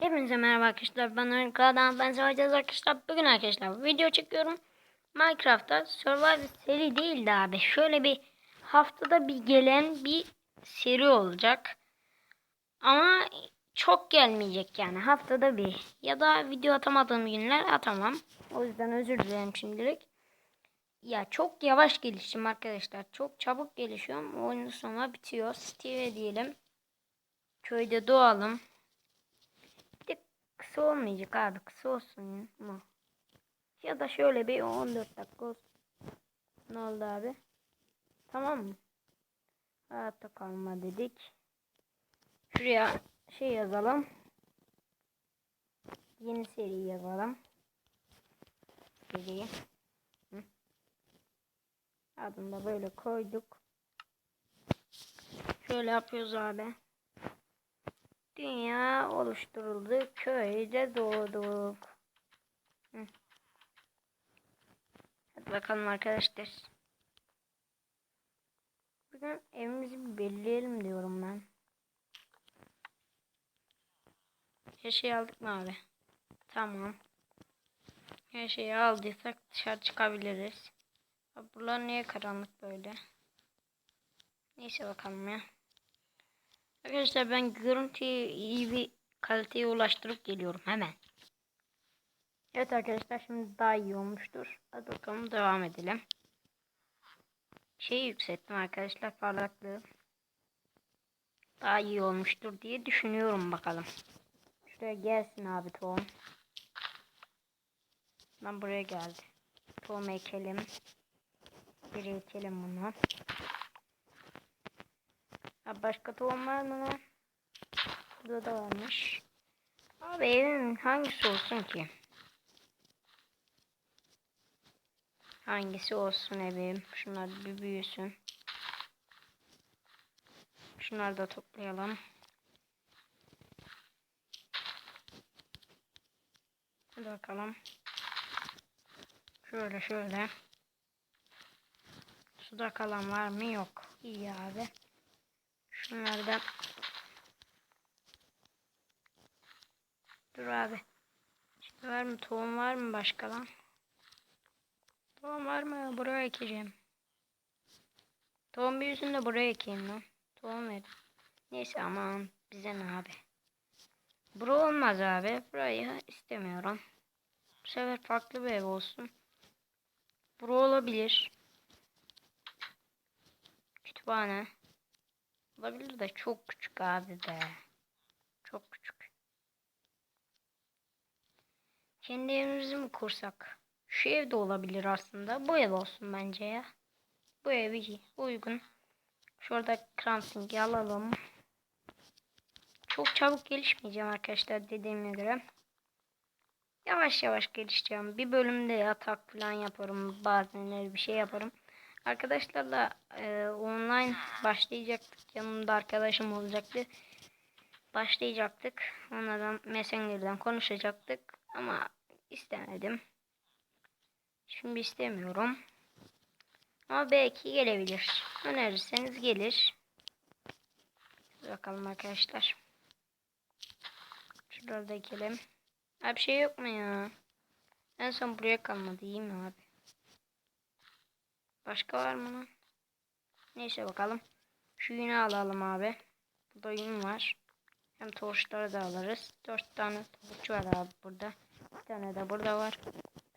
Hepinize merhaba arkadaşlar. Ben Örneklerden ben soracağız arkadaşlar. Bugün arkadaşlar video çekiyorum. Minecraft'ta Survival seri değil de abi. Şöyle bir haftada bir gelen bir seri olacak. Ama çok gelmeyecek yani. Haftada bir. Ya da video atamadığım günler atamam. O yüzden özür dilerim şimdilik. Ya çok yavaş gelişim arkadaşlar. Çok çabuk gelişiyorum. Oyunun sonra bitiyor. Steve diyelim. Köyde doğalım. Kısa olmayacak abi. Kısa olsun ya. Ya da şöyle bir 14 dakika olsun. Ne oldu abi? Tamam mı? Hayatta kalma dedik. Şuraya şey yazalım. Yeni seri yazalım. Seri. Hı. Adını da böyle koyduk. Şöyle yapıyoruz abi. Dünya oluşturuldu. Köyde doğduk. Hadi bakalım arkadaşlar. Bugün evimizi belirleyelim diyorum ben. Her şeyi aldık mı abi? Tamam. Her şeyi aldıysak dışarı çıkabiliriz. Abi buralar niye karanlık böyle? Neyse bakalım ya. Arkadaşlar ben görüntüyü iyi bir kaliteye ulaştırıp geliyorum hemen. Evet arkadaşlar şimdi daha iyi olmuştur. Hadi bakalım devam edelim. Şeyi yükselttim arkadaşlar parlaklığı. Daha iyi olmuştur diye düşünüyorum bakalım. Şuraya gelsin abi tohum. Ben buraya geldi. Tohum ekelim. Bir ekelim bunu. Ha, başka tohum var mı lan? Burada da varmış. Abi evin hangisi olsun ki? Hangisi olsun evim? Şunlar bir büyüsün. Şunları da toplayalım. Hadi bakalım. Şöyle şöyle. Suda kalan var mı? Yok. İyi abi. Şunlardan. Dur abi. Şimdi var mı? Tohum var mı başka lan? Tohum var mı? Buraya ekeceğim. Tohum büyüsün de buraya ekeyim lan. Tohum ver. Neyse aman bize ne abi. Bura olmaz abi. Burayı istemiyorum. Bu sefer farklı bir ev olsun. Bura olabilir. Kütüphane. Olabilir de çok küçük abi be. Çok küçük. Kendi evimizi mi kursak? Şu ev de olabilir aslında. Bu ev olsun bence ya. Bu ev iyi. Uygun. Şurada crafting'i alalım. Çok çabuk gelişmeyeceğim arkadaşlar dediğime göre. Yavaş yavaş gelişeceğim. Bir bölümde yatak falan yaparım. Bazen bir şey yaparım. Arkadaşlarla e, online başlayacaktık. Yanımda arkadaşım olacaktı. Başlayacaktık. Onlardan Messenger'den konuşacaktık. Ama istemedim. Şimdi istemiyorum. Ama belki gelebilir. Önerirseniz gelir. Bakalım arkadaşlar. Şurada ekelim. Abi şey yok mu ya? En son buraya kalmadı. İyi mi abi? Başka var mı lan? Neyse bakalım. Şu yünü alalım abi. Burada yün var. Hem torçları da alırız. Dört tane torç var abi burada. Bir tane de burada var.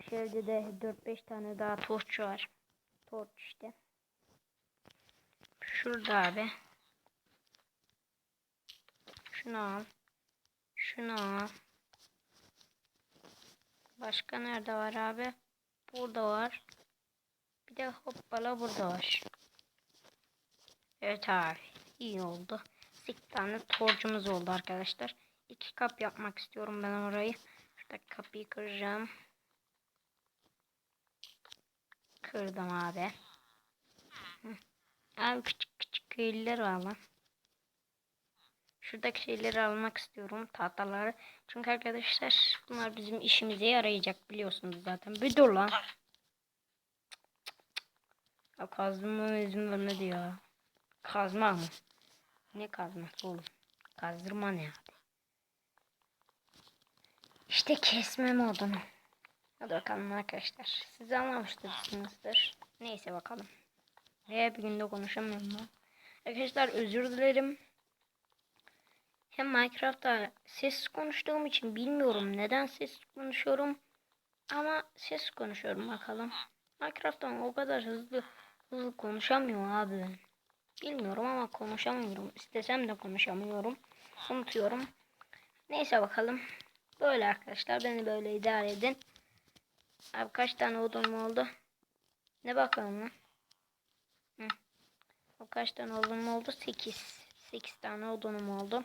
Şöyle de 4-5 tane daha torç var. Torç işte. Şurada abi. Şunu al. Şunu al. Başka nerede var abi? Burada var. De hoppala burada var. Evet abi. iyi oldu. 8 tane torcumuz oldu arkadaşlar. İki kap yapmak istiyorum ben orayı. Şurada kapıyı kıracağım. Kırdım abi. Abi küçük küçük köylüler var lan. Şuradaki şeyleri almak istiyorum. Tahtaları. Çünkü arkadaşlar bunlar bizim işimize yarayacak biliyorsunuz zaten. Bir dur lan. Ya kazma izin vermedi ya. Kazma mı? Ne kazması oğlum? Kazdırma ne abi? İşte kesme modunu. Hadi bakalım arkadaşlar. Siz anlamıştırsınızdır. Neyse bakalım. Bir günde konuşamıyorum ben. Arkadaşlar özür dilerim. Hem Minecraft'ta ses konuştuğum için bilmiyorum neden ses konuşuyorum. Ama ses konuşuyorum bakalım. Minecraft'tan o kadar hızlı hızlı konuşamıyorum abi. Bilmiyorum ama konuşamıyorum. İstesem de konuşamıyorum. Unutuyorum. Neyse bakalım. Böyle arkadaşlar beni böyle idare edin. Abi kaç tane odun oldu? Ne bakalım lan? O kaç tane odun oldu? 8. 8 tane odunum oldu.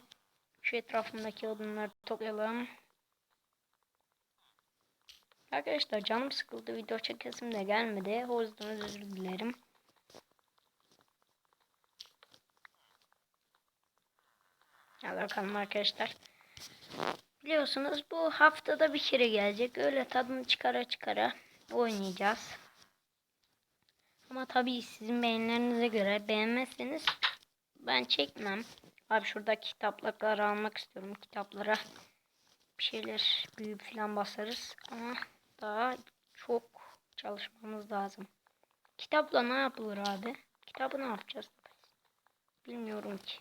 Şu etrafımdaki odunları toplayalım. Arkadaşlar canım sıkıldı. Video çekesim de gelmedi. O yüzden özür dilerim. Hadi bakalım arkadaşlar. Biliyorsunuz bu haftada bir kere gelecek. Öyle tadını çıkara çıkara oynayacağız. Ama tabii sizin beğenilerinize göre beğenmezseniz ben çekmem. Abi şurada kitaplıkları almak istiyorum. Kitaplara bir şeyler büyüyüp falan basarız. Ama daha çok çalışmamız lazım. Kitapla ne yapılır abi? Kitabı ne yapacağız? Bilmiyorum ki.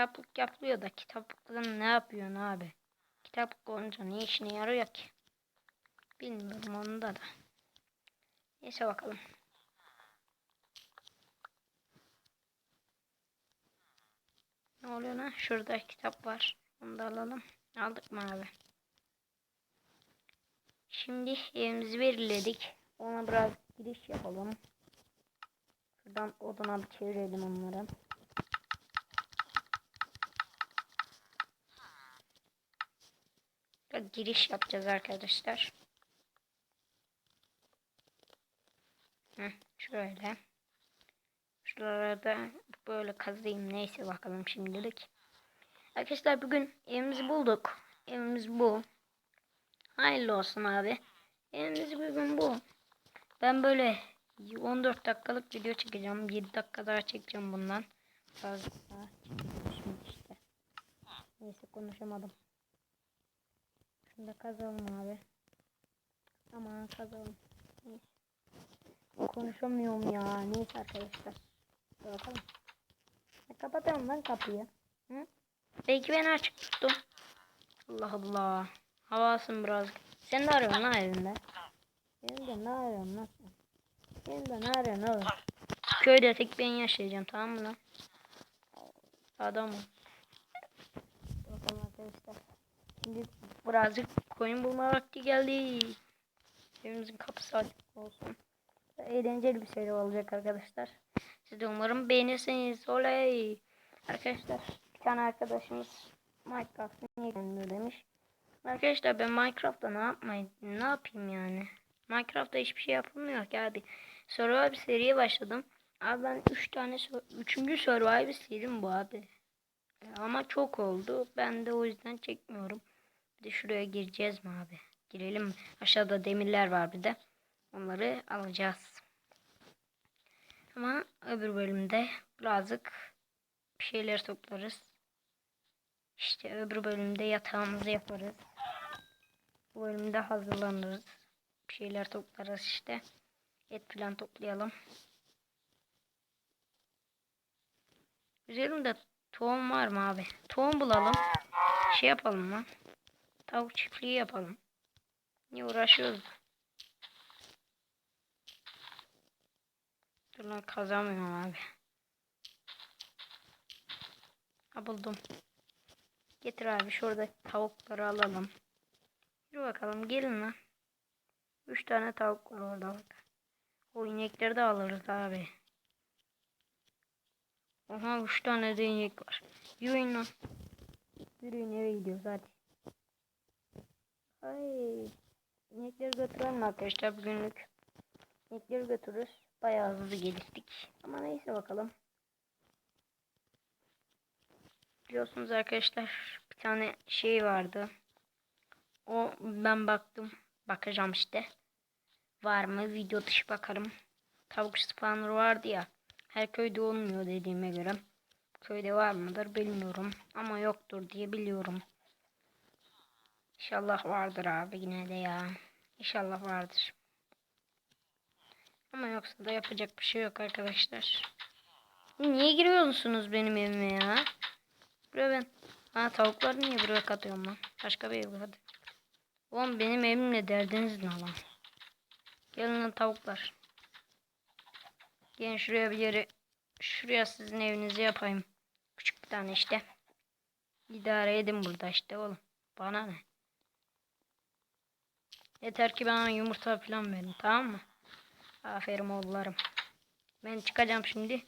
Kitaplık yapılıyor da kitaplıkla ne yapıyorsun abi? Kitaplık olunca ne işine yarıyor ki? Bilmiyorum onu da da. Neyse bakalım. Ne oluyor lan? Şurada kitap var. Onu da alalım. Aldık mı abi? Şimdi evimizi belirledik. Ona biraz giriş yapalım. Şuradan odana bir çevirelim onları. Giriş yapacağız arkadaşlar. Hı, şöyle. Şuralarda böyle kazıyım. Neyse bakalım şimdilik. Arkadaşlar bugün evimizi bulduk. Evimiz bu. Hayırlı olsun abi. Evimiz bugün bu. Ben böyle 14 dakikalık video çekeceğim. 7 dakika daha çekeceğim bundan. Fazla daha çekeceğim işte. Neyse konuşamadım. Şunu da kazalım abi. Aman kazalım. Neyse. Konuşamıyorum ya. Neyse arkadaşlar. Dur bakalım. Kapatalım lan kapıyı. Hı? Belki ben açık tuttum. Allah Allah. Havasın biraz. Sen ne arıyorsun lan evinde? Evinde ne arıyorsun lan sen? Evinde ne arıyorsun oğlum? Köyde tek ben yaşayacağım tamam mı lan? Adam ol. Bakalım arkadaşlar. Şimdi birazcık koyun bulma vakti geldi. Evimizin kapısı açık olsun. Eğlenceli bir şey olacak arkadaşlar. Siz de umarım beğenirsiniz. Oley. Arkadaşlar bir tane arkadaşımız Minecraft'ı niye gelmiyor demiş. Arkadaşlar ben Minecraft'ta ne yapmayın ne yapayım yani. Minecraft'ta hiçbir şey yapılmıyor ki abi. Survivor seriye başladım. Abi ben 3 tane 3. Survivor serim bu abi. Ama çok oldu. Ben de o yüzden çekmiyorum. Bir de şuraya gireceğiz mi abi? Girelim? Aşağıda demirler var bir de. Onları alacağız. Ama öbür bölümde birazcık bir şeyler toplarız. İşte öbür bölümde yatağımızı yaparız. Bu bölümde hazırlanırız. Bir şeyler toplarız işte. Et falan toplayalım. Üzerimde tohum var mı abi? Tohum bulalım. Şey yapalım lan. Tavuk çiftliği yapalım. Niye uğraşıyoruz? Dur lan abi. Ha buldum. Getir abi şurada tavukları alalım. Dur bakalım gelin lan. Üç tane tavuk var orada bak. O inekleri de alırız abi. Oha üç tane de inek var. Yürüyün lan. Yürüyün eve gidiyoruz hadi. Ay. İnekleri götürelim arkadaşlar bugünlük. İnekleri götürürüz. Bayağı hızlı geliştik. Ama neyse bakalım. Biliyorsunuz arkadaşlar bir tane şey vardı. O ben baktım. Bakacağım işte. Var mı? Video dışı bakarım. Tavuk spawner vardı ya. Her köyde olmuyor dediğime göre. Köyde var mıdır bilmiyorum. Ama yoktur diye biliyorum. İnşallah vardır abi yine de ya. İnşallah vardır. Ama yoksa da yapacak bir şey yok arkadaşlar. Niye giriyorsunuz benim evime ya? Buraya ben... Ha tavukları niye buraya katıyorum lan? Başka bir ev hadi. Oğlum benim evimle derdiniz ne lan? Gelin lan tavuklar. Gelin şuraya bir yere... Şuraya sizin evinizi yapayım. Küçük bir tane işte. İdare edin burada işte oğlum. Bana ne? Yeter ki bana yumurta falan verin tamam mı? Aferin oğullarım. Ben çıkacağım şimdi.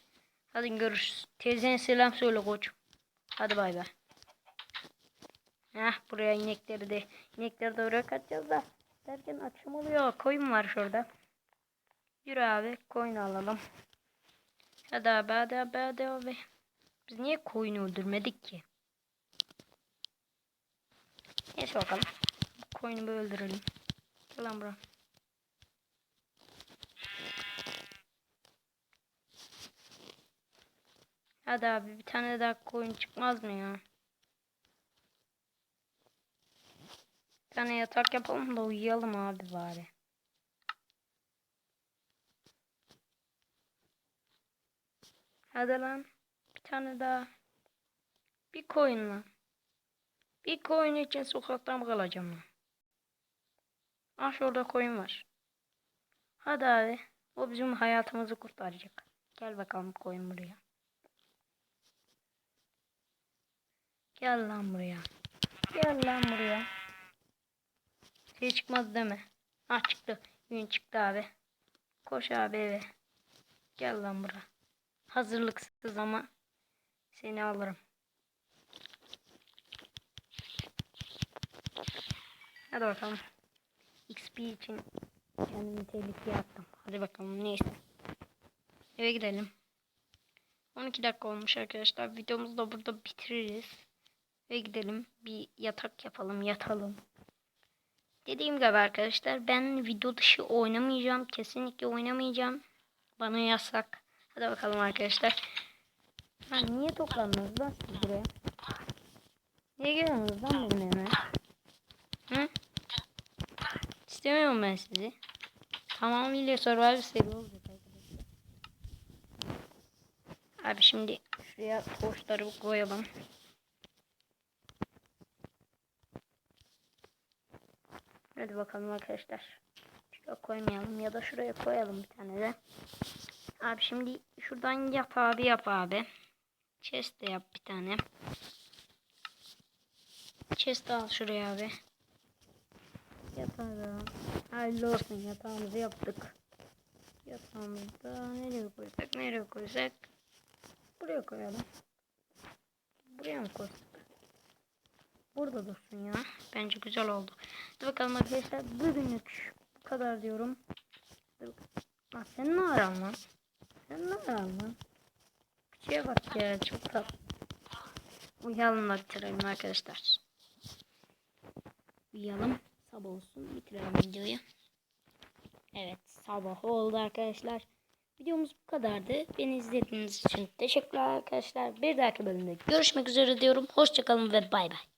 Hadi görüşürüz. Teyzene selam söyle koçum. Hadi bay bay. Heh buraya inekleri de inekleri de oraya kaçacağız da. Derken akşam oluyor. Koyun var şurada. Yürü abi koyun alalım. Hadi abi hadi abi hadi abi. Biz niye koyunu öldürmedik ki? Neyse bakalım. Koyunu bir öldürelim. Gel lan. Hadi abi bir tane daha koyun çıkmaz mı ya? Bir tane yatak yapalım da uyuyalım abi bari. Hadi lan. Bir tane daha. Bir koyun lan. Bir koyun için sokakta mı kalacağım lan? Ah şurada koyun var. Hadi abi. O bizim hayatımızı kurtaracak. Gel bakalım koyun buraya. Gel lan buraya. Gel lan buraya. Şey çıkmadı deme. Ah çıktı. Gün çıktı abi. Koş abi eve. Gel lan buraya. Hazırlıksız ama seni alırım. Hadi bakalım. XP için kendimi tehlikeye attım. Hadi bakalım neyse. Eve gidelim. 12 dakika olmuş arkadaşlar. Videomuzu da burada bitiririz. Eve gidelim. Bir yatak yapalım. Yatalım. Dediğim gibi arkadaşlar ben video dışı oynamayacağım. Kesinlikle oynamayacağım. Bana yasak. Hadi bakalım arkadaşlar. Ha, niye toplandınız lan siz buraya? Niye geliyorsunuz lan benim evime? Hı? İstemiyorum ben sizi. Tamamıyla survival seri olacak arkadaşlar. Abi şimdi şuraya toşları koyalım. Hadi bakalım arkadaşlar. Şuraya koymayalım ya da şuraya koyalım bir tane de. Abi şimdi şuradan yap abi yap abi. Chest de yap bir tane. Chest al şuraya abi. Yatağı. Hayırlı olsun yatağımızı yaptık. Yatağımızı da nereye koysak nereye koysak. Buraya koyalım. Buraya mı koysak? Burada dursun ya. Bence güzel oldu. Hadi bakalım arkadaşlar. Bugünlük bu kadar diyorum. Lan sen ne aran lan? Sen ne aran lan? Küçüğe bak ya çok tatlı. Uyuyalım bitirelim arkadaşlar. Uyuyalım. Sabah olsun bitirelim videoyu. Evet sabah oldu arkadaşlar. Videomuz bu kadardı. Beni izlediğiniz için teşekkürler arkadaşlar. Bir dahaki bölümde görüşmek üzere diyorum. Hoşçakalın ve bay bay.